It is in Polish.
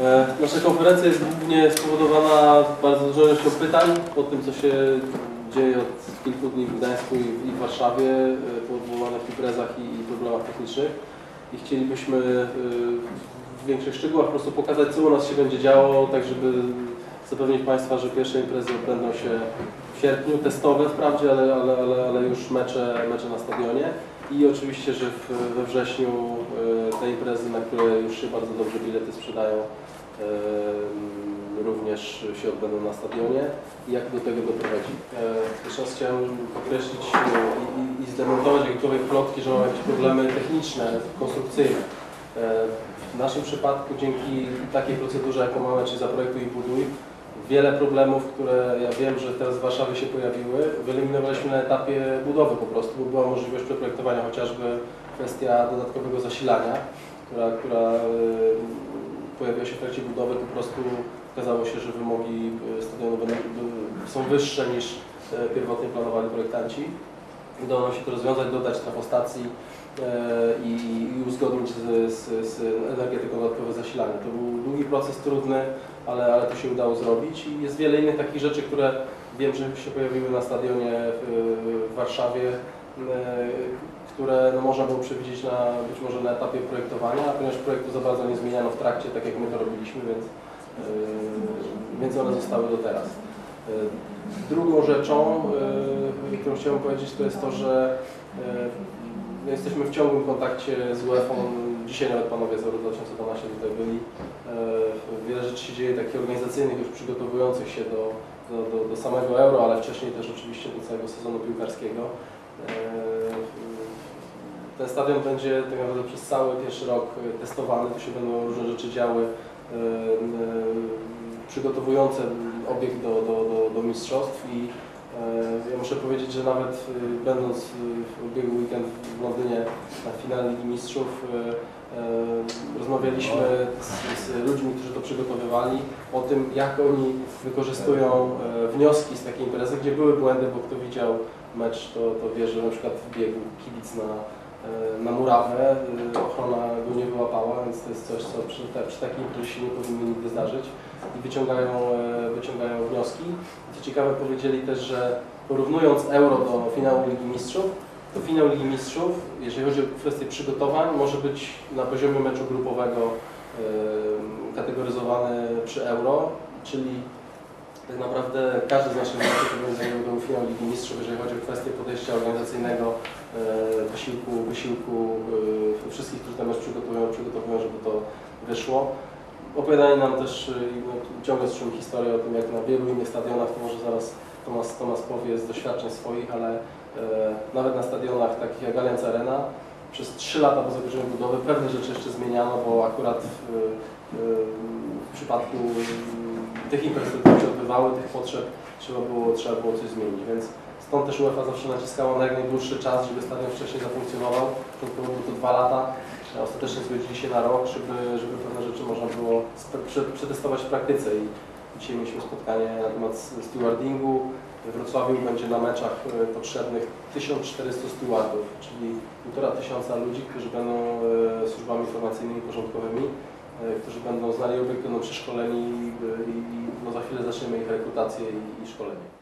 E, Nasza konferencja jest głównie spowodowana bardzo dużą ilością pytań po tym, co się dzieje od kilku dni w Gdańsku i w Warszawie e, po odwołanych imprezach i i problemach technicznych. I chcielibyśmy e, w większych szczegółach po prostu pokazać, co u nas się będzie działo, tak żeby zapewnić Państwa, że pierwsze imprezy odbędą się w sierpniu, testowe wprawdzie, ale, ale, ale, ale już mecze, mecze na stadionie. I oczywiście, że w, we wrześniu e, te imprezy, na które już się bardzo dobrze bilety sprzedają, e, również się odbędą na stadionie i jak do tego doprowadzi. E, Jeszcze raz chciałem podkreślić e, i, i, i zdementować jakiekolwiek plotki, że mamy jakieś problemy techniczne, konstrukcyjne. W naszym przypadku dzięki takiej procedurze, jaką mamy, czyli zaprojektuj i buduj, wiele problemów, które ja wiem, że teraz w Warszawie się pojawiły, wyeliminowaliśmy na etapie budowy po prostu, bo była możliwość przeprojektowania chociażby kwestia dodatkowego zasilania, która, która y, pojawiła się w trakcie budowy, po prostu okazało się, że wymogi y, stadionu są wyższe niż y, pierwotnie planowali projektanci. Udało nam się to rozwiązać, dodać trafostacji y, i, uzgodnić z, z, z energetyką dodatkowe zasilanie. To był długi proces, trudny, ale, ale to się udało zrobić i jest wiele innych takich rzeczy, które wiem, że się pojawiły na stadionie w, w Warszawie, e, które no, można było przewidzieć na, być może na etapie projektowania, a ponieważ projektu za bardzo nie zmieniano w trakcie, tak jak my to robiliśmy, więc, e, więc one zostały do teraz. E, Drugą rzeczą, e, którą chciałem powiedzieć, to jest to, że e, my jesteśmy w ciągłym kontakcie z UEFA. Dzisiaj nawet panowie z Euro 2012 tutaj byli. Wiele rzeczy się dzieje takich organizacyjnych, już przygotowujących się do, do, do, do samego Euro, ale wcześniej też oczywiście do całego sezonu piłkarskiego. Ten stadion będzie tak naprawdę przez cały pierwszy rok testowany. Tu się będą różne rzeczy działy przygotowujące obiekt do, do, do, do mistrzostw i e, ja muszę powiedzieć, że nawet e, będąc w ubiegły weekend w Londynie na finale Ligi Mistrzów e, rozmawialiśmy z, z ludźmi, którzy to przygotowywali o tym, jak oni wykorzystują wnioski z takiej imprezy, gdzie były błędy, bo kto widział mecz, to, to wie, że na przykład wbiegł kibic na, na murawę, e, ochrona go nie wyłapała, więc to jest coś, co przy, te, przy takiej się nie powinno nigdy zdarzyć i wyciągają, e, wyciągają wnioski. Co ciekawe powiedzieli też, że porównując Euro do finału Ligi Mistrzów, to finał Ligi Mistrzów, jeżeli chodzi o kwestie przygotowań, może być na poziomie meczu grupowego e, kategoryzowany przy Euro, czyli tak naprawdę każdy z naszych meczów organizuje do finału Ligi Mistrzów, jeżeli chodzi o kwestię podejścia organizacyjnego, e, wysiłku, wysiłku e, wszystkich, którzy ten mecz przygotowują, przygotowują, żeby to wyszło. Opowiadali nam też, e, no, ciągle słyszymy historię o tym, jak na wielu innych stadionach, to może zaraz Tomasz, powie z doświadczeń swoich, ale nawet na stadionach takich jak Allianz Arena przez 3 lata po zakończeniu budowy pewne rzeczy jeszcze zmieniano, bo akurat w, w, przypadku tych imprez, które się odbywały, tych potrzeb trzeba było, trzeba było coś zmienić, więc stąd też UEFA zawsze naciskała na jak najdłuższy czas, żeby stadion wcześniej zafunkcjonował. Początkowo było to dwa lata, a ostatecznie zgodzili się na rok, żeby, żeby pewne rzeczy można było przetestować w praktyce i dzisiaj mieliśmy spotkanie na temat stewardingu. W Wrocławiu będzie na meczach e, potrzebnych 1400 stewardów, czyli półtora tysiąca ludzi, którzy będą e, służbami informacyjnymi, porządkowymi, e, którzy będą znali obiekt, będą przeszkoleni e, i, i no za chwilę zaczniemy ich rekrutację i, i szkolenie.